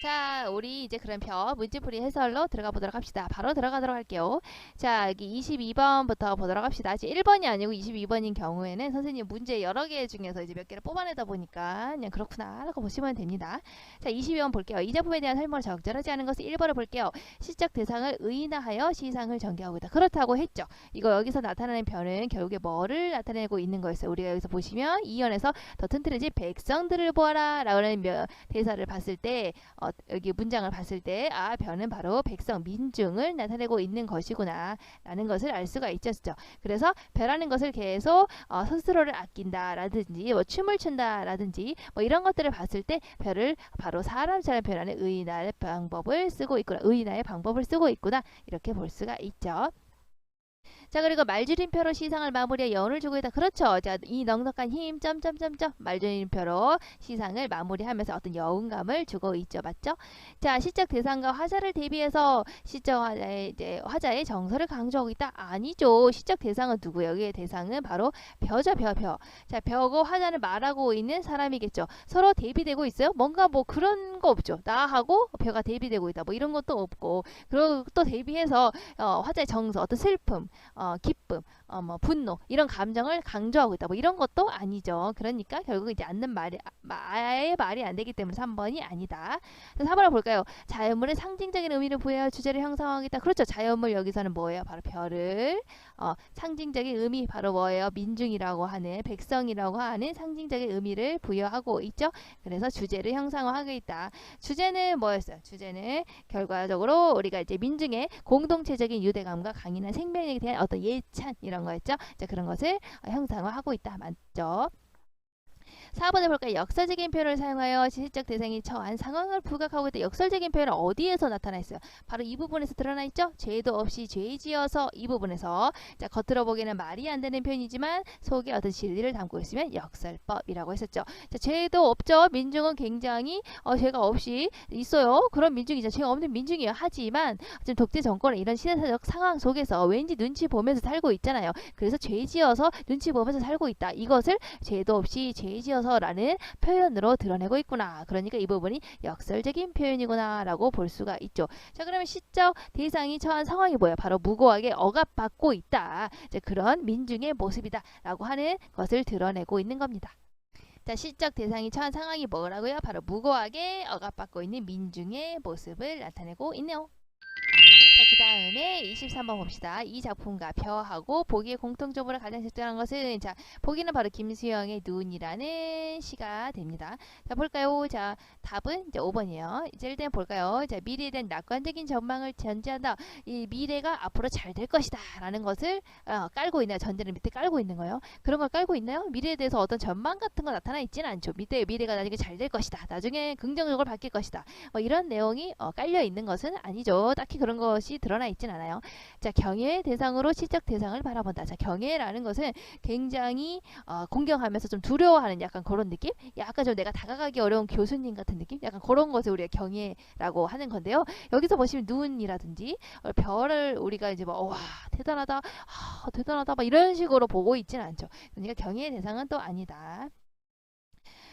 자, 우리 이제 그럼 벼 문제풀이 해설로 들어가 보도록 합시다. 바로 들어가도록 할게요. 자, 여기 22번부터 보도록 합시다. 아직 1번이 아니고 22번인 경우에는 선생님 문제 여러 개 중에서 이제 몇 개를 뽑아내다 보니까 그냥 그렇구나 라고 보시면 됩니다. 자, 22번 볼게요. 이 작품에 대한 설명을 적절하지 않은 것을 1번을 볼게요. 시적 대상을 의인화하여 시상을 전개하고 있다. 그렇다고 했죠. 이거 여기서 나타나는 변은 결국에 뭐를 나타내고 있는 거였어요. 우리가 여기서 보시면 2연에서 더 튼튼해진 백성들을 보아라 라는 며- 대사를 봤을 때 어, 여기 문장을 봤을 때 아 변은 바로 백성 민중을 나타내고 있는 것이구나 라는 것을 알 수가 있었죠. 그래서 별하는 것을 계속 어, 스스로를 아낀다 라든지 뭐 춤을 춘다 라든지 뭐 이런 것들을 봤을 때 별을 바로 사람처럼 변하는 의인화의 방법을 쓰고 있구나 의인화의 방법을 쓰고 있구나 이렇게 볼 수가 있죠. 자 그리고 말줄임표로 시상을 마무리해 여운을 주고 있다. 그렇죠. 자이 넉넉한 힘 점점점점 말줄임표로 시상을 마무리하면서 어떤 여운감을 주고 있죠. 맞죠? 자 시적 대상과 화자를 대비해서 시적 화자의 이제 화자의 정서를 강조하고 있다. 아니죠. 시적 대상은 누구? 여기의 대상은 바로 벼죠. 벼 벼. 자 벼고 화자는 말하고 있는 사람이겠죠. 서로 대비되고 있어요. 뭔가 뭐 그런 거 없죠. 나하고 벼가 대비되고 있다. 뭐 이런 것도 없고 그리고 또 대비해서 어, 화자의 정서, 어떤 슬픔, 어, 기쁨, 어, 뭐 분노 이런 감정을 강조하고 있다. 뭐 이런 것도 아니죠. 그러니까 결국 이제 않는 말이 아, 말의 말이 안 되기 때문에 3번이 아니다. 4번을 볼까요? 자연물의 상징적인 의미를 부여하여 주제를 형성하겠다. 그렇죠. 자연물 여기서는 뭐예요? 바로 별을 어, 상징적인 의미 바로 뭐예요? 민중이라고 하는 백성이라고 하는 상징적인 의미를 부여하고 있죠. 그래서 주제를 형상화하고 있다. 주제는 뭐였어요? 주제는 결과적으로 우리가 이제 민중의 공동체적인 유대감과 강인한 생명력에 대한 어떤 예찬 이런 거였죠. 자, 그런 것을 어, 형상화하고 있다. 맞죠? 4번에 볼까요? 역설적인 표현을 사용하여 시적 대상이 처한 상황을 부각하고 있다. 역설적인 표현은 어디에서 나타나 있어요? 바로 이 부분에서 드러나 있죠? 죄도 없이 죄지어서 이 부분에서 자 겉으로 보기에는 말이 안 되는 표현이지만 속에 어떤 진리를 담고 있으면 역설법이라고 했었죠. 자 죄도 없죠. 민중은 굉장히 어, 죄가 없이 있어요. 그런 민중이죠. 죄가 없는 민중이에요. 하지만 지금 독재 정권의 이런 시대사적 상황 속에서 왠지 눈치 보면서 살고 있잖아요. 그래서 죄지어서 눈치 보면서 살고 있다. 이것을 죄도 없이 죄지어서 라는 표현으로 드러내고 있구나. 그러니까 이 부분이 역설적인 표현이구나 라고 볼 수가 있죠. 자, 그러면 시적 대상이 처한 상황이 뭐예요? 바로 무고하게 억압받고 있다. 이제 그런 민중의 모습이다 라고 하는 것을 드러내고 있는 겁니다. 자, 시적 대상이 처한 상황이 뭐라고요? 바로 무고하게 억압받고 있는 민중의 모습을 나타내고 있네요. 자, 그 다음에 23번 봅시다. 이 작품과 벼하고 보기의 공통점으로 가장 적절한 것은 자, 보기는 바로 김수영의 눈이라는 시가 됩니다. 자, 볼까요? 자, 답은 이제 5번이에요. 이제 일단 볼까요? 자, 미래에 대한 낙관적인 전망을 전제한다. 이 미래가 앞으로 잘 될 것이다. 라는 것을 어, 깔고 있나요? 전제를 밑에 깔고 있는 거예요. 그런 걸 깔고 있나요? 미래에 대해서 어떤 전망 같은 거 나타나 있지는 않죠. 밑에 미래가 나중에 잘 될 것이다. 나중에 긍정적으로 바뀔 것이다. 뭐 이런 내용이 어, 깔려 있는 것은 아니죠. 딱히 그런 것이 드러나 있진 않아요. 자, 경외의 대상으로 시적 대상을 바라본다. 자, 경외라는 것은 굉장히 어, 공경하면서 좀 두려워하는 약간 그런 느낌? 약간 좀 내가 다가가기 어려운 교수님 같은 느낌? 약간 그런 것을 우리가 경외라고 하는 건데요. 여기서 보시면 눈이라든지 어, 별을 우리가 이제 뭐와 대단하다, 아, 대단하다, 막 이런 식으로 보고 있지는 않죠. 그러니까 경외의 대상은 또 아니다.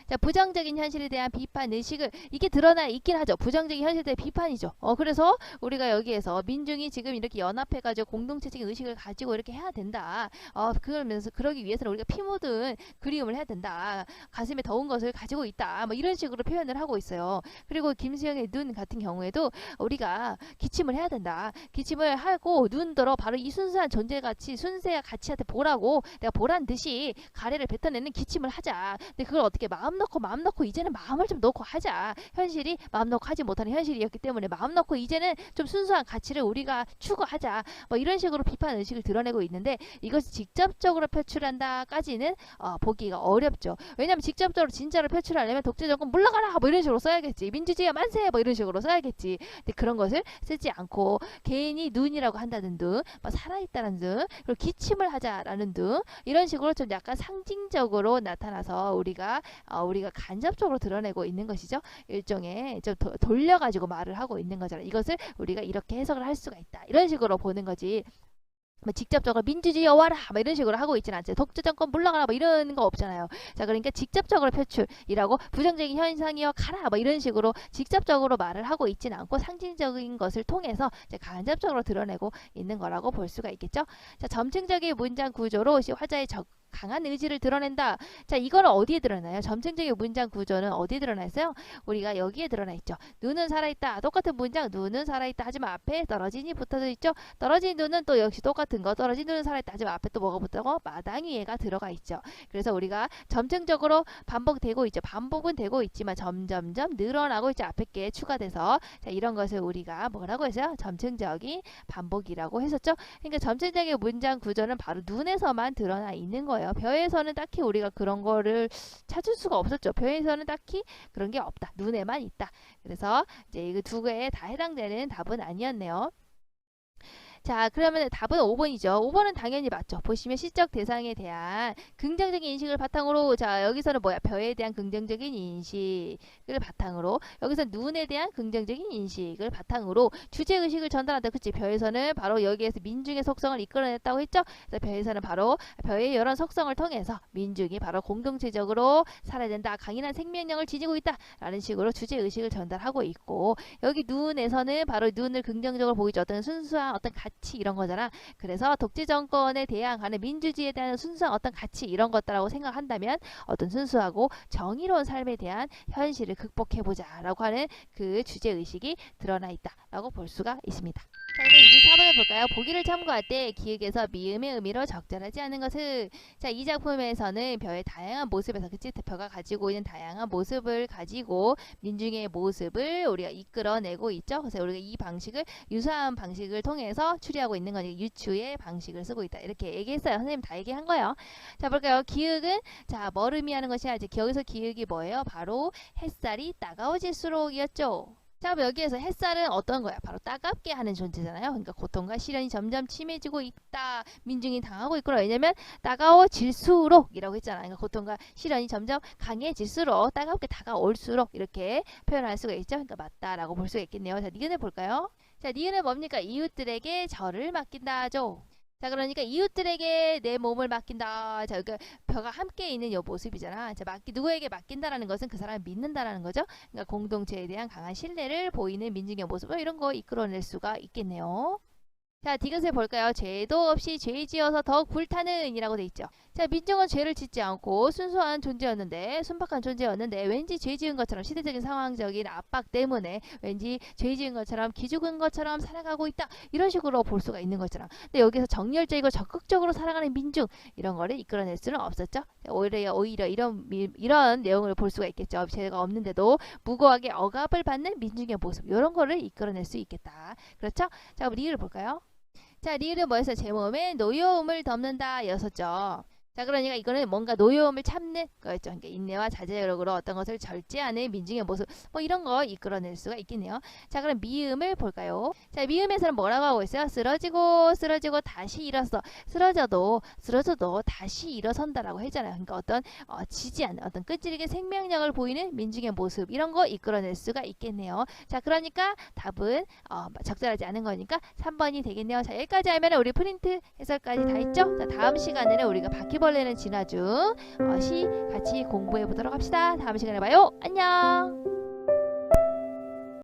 자, 부정적인 현실에 대한 비판 의식을 이게 드러나 있긴 하죠. 부정적인 현실에 대한 비판이죠. 어, 그래서 우리가 여기에서 민중이 지금 이렇게 연합해가지고 공동체적인 의식을 가지고 이렇게 해야 된다. 어, 그러면서 그러기 위해서는 우리가 피 묻은 그리움을 해야 된다. 가슴에 더운 것을 가지고 있다. 뭐 이런 식으로 표현을 하고 있어요. 그리고 김수영의 눈 같은 경우에도 우리가 기침을 해야 된다. 기침을 하고 눈 들어 바로 이 순수한 존재가치, 순수의 가치한테 보라고 내가 보란 듯이 가래를 뱉어내는 기침을 하자. 근데 그걸 어떻게 마음 놓고 마음 놓고 이제는 마음을 좀 놓고 하자. 현실이 마음 놓고 하지 못하는 현실이었기 때문에 마음 놓고 이제는 좀 순수한 가치를 우리가 추구하자. 뭐 이런 식으로 비판 의식을 드러내고 있는데 이것이 직접적으로 표출한다까지는 어, 보기가 어렵죠. 왜냐하면 직접적으로 진짜로 표출하려면 독재 정권 물러가라 뭐 이런 식으로 써야겠지. 민주주의 만세 뭐 이런 식으로 써야겠지. 근데 그런 것을 쓰지 않고 개인이 눈이라고 한다는 등, 뭐 살아있다는 등, 그리고 기침을 하자라는 등 이런 식으로 좀 약간 상징적으로 나타나서 우리가 어, 우리가 간접적으로 드러내고 있는 것이죠. 일종의 좀 도- 돌려가지고 말을 하고 있는 거잖아요. 이것을 우리가 이렇게 해석을 할 수가 있다. 이런 식으로 보는 거지. 뭐 직접적으로 민주주의 여와라 뭐 이런 식으로 하고 있지는 않죠. 독재 정권 물러가라 뭐 이런 거 없잖아요. 자 그러니까 직접적으로 표출이라고 부정적인 현상이여 가라 뭐 이런 식으로 직접적으로 말을 하고 있지는 않고 상징적인 것을 통해서 이제 간접적으로 드러내고 있는 거라고 볼 수가 있겠죠. 자 점층적인 문장 구조로 시- 화자의 적 강한 의지를 드러낸다. 자, 이거는 어디에 드러나요? 점층적인 문장 구조는 어디에 드러나 있어요? 우리가 여기에 드러나 있죠. 눈은 살아있다. 똑같은 문장, 눈은 살아있다. 하지만 앞에 떨어진이 붙어져 있죠. 떨어진 눈은 또 역시 똑같은 거. 떨어진 눈은 살아있다. 하지만 앞에 또 뭐가 붙다고? 마당 위에가 들어가 있죠. 그래서 우리가 점층적으로 반복되고 있죠. 반복은 되고 있지만 점점점 늘어나고 있죠. 앞에 게 추가돼서. 자, 이런 것을 우리가 뭐라고 했어요? 점층적인 반복이라고 했었죠. 그러니까 점층적인 문장 구조는 바로 눈에서만 드러나 있는 거예요. 벼에서는 딱히 우리가 그런 거를 찾을 수가 없었죠. 벼에서는 딱히 그런 게 없다. 눈에만 있다. 그래서 이제 이거 두 개에 다 해당되는 답은 아니었네요. 자, 그러면 답은 5번이죠. 5번은 당연히 맞죠. 보시면 시적 대상에 대한 긍정적인 인식을 바탕으로 자, 여기서는 뭐야? 벼에 대한 긍정적인 인식을 바탕으로 여기서 눈에 대한 긍정적인 인식을 바탕으로 주제 의식을 전달한다. 그치? 벼에서는 바로 여기에서 민중의 속성을 이끌어냈다고 했죠. 그래서 벼에서는 바로 벼의 이런 속성을 통해서 민중이 바로 공동체적으로 살아야 된다. 강인한 생명력을 지니고 있다. 라는 식으로 주제 의식을 전달하고 있고 여기 눈에서는 바로 눈을 긍정적으로 보이죠. 어떤 순수한 어떤 가치 이런 거잖아. 그래서 독재 정권에 대항하는 민주주의에 대한 순수한 어떤 가치 이런 것들라고 생각한다면 어떤 순수하고 정의로운 삶에 대한 현실을 극복해 보자라고 하는 그 주제 의식이 드러나 있다라고 볼 수가 있습니다. 자, 이제 24번을 볼까요? 보기를 참고할 때 기획에서 미음의 의미로 적절하지 않은 것은 자, 이 작품에서는 벼의 다양한 모습에서 그치? 벼가 가지고 있는 다양한 모습을 가지고 민중의 모습을 우리가 이끌어내고 있죠. 그래서 우리가 이 방식을 유사한 방식을 통해서 추리하고 있는 거니 유추의 방식을 쓰고 있다. 이렇게 얘기했어요. 선생님 다 얘기한 거예요. 자, 볼까요? 기획은 자, 뭘 의미하는 것이야? 이제 기획이 뭐예요? 바로 햇살이 따가워질수록이었죠. 자, 그럼 여기에서 햇살은 어떤 거야? 바로 따갑게 하는 존재잖아요. 그러니까 고통과 시련이 점점 심해지고 있다. 민중이 당하고 있구나. 왜냐면 따가워질수록이라고 했잖아. 그러니까 고통과 시련이 점점 강해질수록 따갑게 다가올수록 이렇게 표현할 수가 있죠. 그러니까 맞다라고 볼 수가 있겠네요. 자, 니은을 볼까요? 자, 니은은 뭡니까? 이웃들에게 절을 맡긴다죠. 자, 그러니까 이웃들에게 내 몸을 맡긴다. 자, 그러니까 벼가 함께 있는 요 모습이잖아. 자, 맡기 누구에게 맡긴다라는 것은 그 사람을 믿는다라는 거죠. 그러니까 공동체에 대한 강한 신뢰를 보이는 민중의 모습 뭐 이런 거 이끌어낼 수가 있겠네요. 자, 디귿을 볼까요? 죄도 없이 죄 지어서 더욱 불타는 이라고 돼 있죠. 자, 민중은 죄를 짓지 않고 순수한 존재였는데, 순박한 존재였는데, 왠지 죄 지은 것처럼 시대적인 상황적인 압박 때문에 왠지 죄 지은 것처럼 기죽은 것처럼 살아가고 있다. 이런 식으로 볼 수가 있는 것처럼. 근데 여기서 정열적이고 적극적으로 살아가는 민중, 이런 거를 이끌어낼 수는 없었죠. 오히려, 오히려 이런, 미- 이런 내용을 볼 수가 있겠죠. 죄가 없는데도 무고하게 억압을 받는 민중의 모습, 이런 거를 이끌어낼 수 있겠다. 그렇죠? 자, 그럼 리을을 볼까요? 자, 리을은 뭐였어요? 제 몸에 노여움을 덮는다 였었죠. 자, 그러니까 이거는 뭔가 노여움을 참는 거였죠. 그러니까 인내와 자제력으로 어떤 것을 절제하는 민중의 모습, 뭐 이런 거 이끌어낼 수가 있겠네요. 자, 그럼 미음을 볼까요? 자, 미음에서는 뭐라고 하고 있어요? 쓰러지고 쓰러지고 다시 일어서 쓰러져도 쓰러져도 다시 일어선다라고 했잖아요. 그러니까 어떤 어, 지지 않는 어떤 끈질기게 생명력을 보이는 민중의 모습 이런 거 이끌어낼 수가 있겠네요. 자, 그러니까 답은 어, 적절하지 않은 거니까 3번이 되겠네요. 자, 여기까지 하면 우리 프린트 해설까지 다 했죠? 자, 다음 시간에는 우리가 바퀴벌 레는 진화 중 어, 시 같이 공부해 보도록 합시다. 다음 시간에 봐요. 안녕.